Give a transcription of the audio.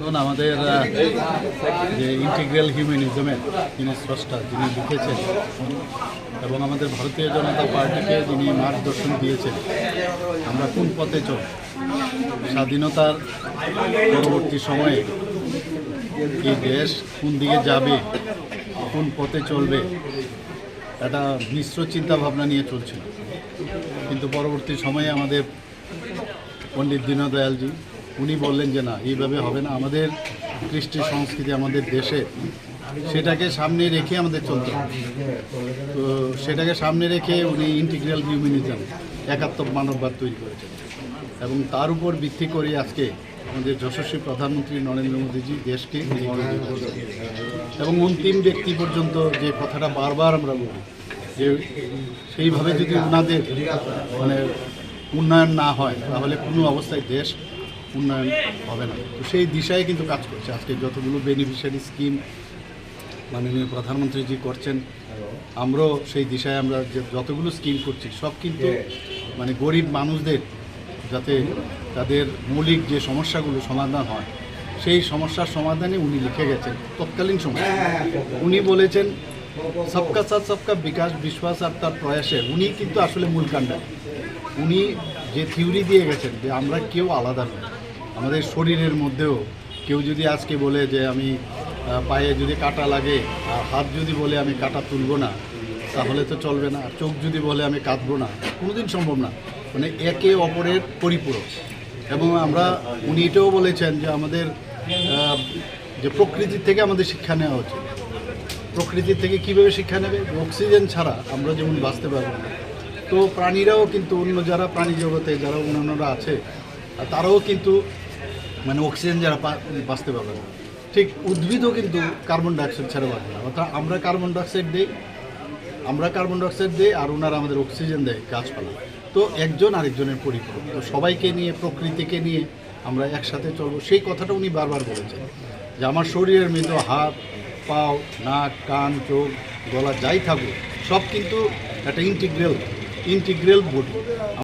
এখন আমাদের যে ইন্টিগ্রাল হিউম্যানিজমের যিনি স্রষ্টা, যিনি লিখেছেন, এবং আমাদের ভারতীয় জনতা পার্টিকে যিনি মার্গদর্শন দিয়েছেন, আমরা কোন পথে চল? স্বাধীনতার পরবর্তী সময়ে এই দেশ কোন দিকে যাবে, কোন পথে চলবে, একটা মিশ্র চিন্তা ভাবনা নিয়ে চলছিল। কিন্তু পরবর্তী সময়ে আমাদের পণ্ডিত দীনদয়ালজি উনি বললেন যে না, এইভাবে হবে না। আমাদের কৃষ্টি সংস্কৃতি আমাদের দেশে, সেটাকে সামনে রেখে আমাদের চলতে তো সেটাকে সামনে রেখে উনি ইন্টিগ্রাল হিউম্যানিজম একাত্ম মানববাদ তৈরি করেছেন। এবং তার উপর ভিত্তি করে আজকে আমাদের যশস্বী প্রধানমন্ত্রী নরেন্দ্র মোদীজি দেশকে। এবং অন্তিম ব্যক্তি পর্যন্ত যে কথাটা বারবার আমরা বলি, যে সেইভাবে যদি ওনাদের মানে উন্নয়ন না হয়, তাহলে কোনো অবস্থায় দেশ উন্নয়ন হবে না। তো সেই দিশায় কিন্তু কাজ করছে। আজকে যতগুলো বেনিফিশিয়ারি স্কিম মাননীয় প্রধানমন্ত্রীজি করছেন, আমরাও সেই দিশায় আমরা যে যতগুলো স্কিম করছি, সব কিন্তু মানে গরিব মানুষদের যাতে তাদের মৌলিক যে সমস্যাগুলো সমাধান হয়, সেই সমস্যার সমাধানে উনি লিখে গেছেন তৎকালীন সময়। উনি বলেছেন, সবকা সাথ সবকা বিকাশ, বিশ্বাস আর তার প্রয়াসে উনি কিন্তু আসলে মূল কাণ্ডা উনি যে থিওরি দিয়ে গেছেন যে আমরা কেউ আলাদা নই। আমাদের শরীরের মধ্যেও কেউ যদি আজকে বলে যে আমি পায়ে যদি কাটা লাগে, আর হাত যদি বলে আমি কাটা তুলবো না, তাহলে তো চলবে না। আর চোখ যদি বলে আমি কাঁদবো না, কোনোদিন সম্ভব না। মানে একে অপরের পরিপূরক। এবং আমরা, উনি এটাও বলেছেন যে আমাদের যে প্রকৃতির থেকে আমাদের শিক্ষা নেওয়া উচিত। প্রকৃতি থেকে কীভাবে শিক্ষা নেবে? অক্সিজেন ছাড়া আমরা যেমন বাঁচতে পারব না। তো প্রাণীরাও কিন্তু অন্য, যারা প্রাণী জগতে, যারা অন্যান্যরা আছে, তারাও কিন্তু মানে অক্সিজেন যারা বাঁচতে পারবে না। ঠিক উদ্ভিদও কিন্তু কার্বন ডাইঅক্সাইড ছাড়া বাঁচবে না। অর্থাৎ আমরা কার্বন ডাইঅক্সাইড দিই, আমরা কার্বন ডাইঅক্সাইড দিই আর ওনারা আমাদের অক্সিজেন দেয় গাছপালা। তো একজন আরেকজনের পরিপূরক। তো সবাইকে নিয়ে, প্রকৃতিকে নিয়ে আমরা একসাথে চলবো। সেই কথাটা উনি বারবার বলেছেন যে আমার শরীরের মৃত হাত, পাও, নাক, কান, চোখ, গলা, যাই থাকুক, সব কিন্তু একটা ইন্টিগ্রেল ইন্টিগ্রেল বডি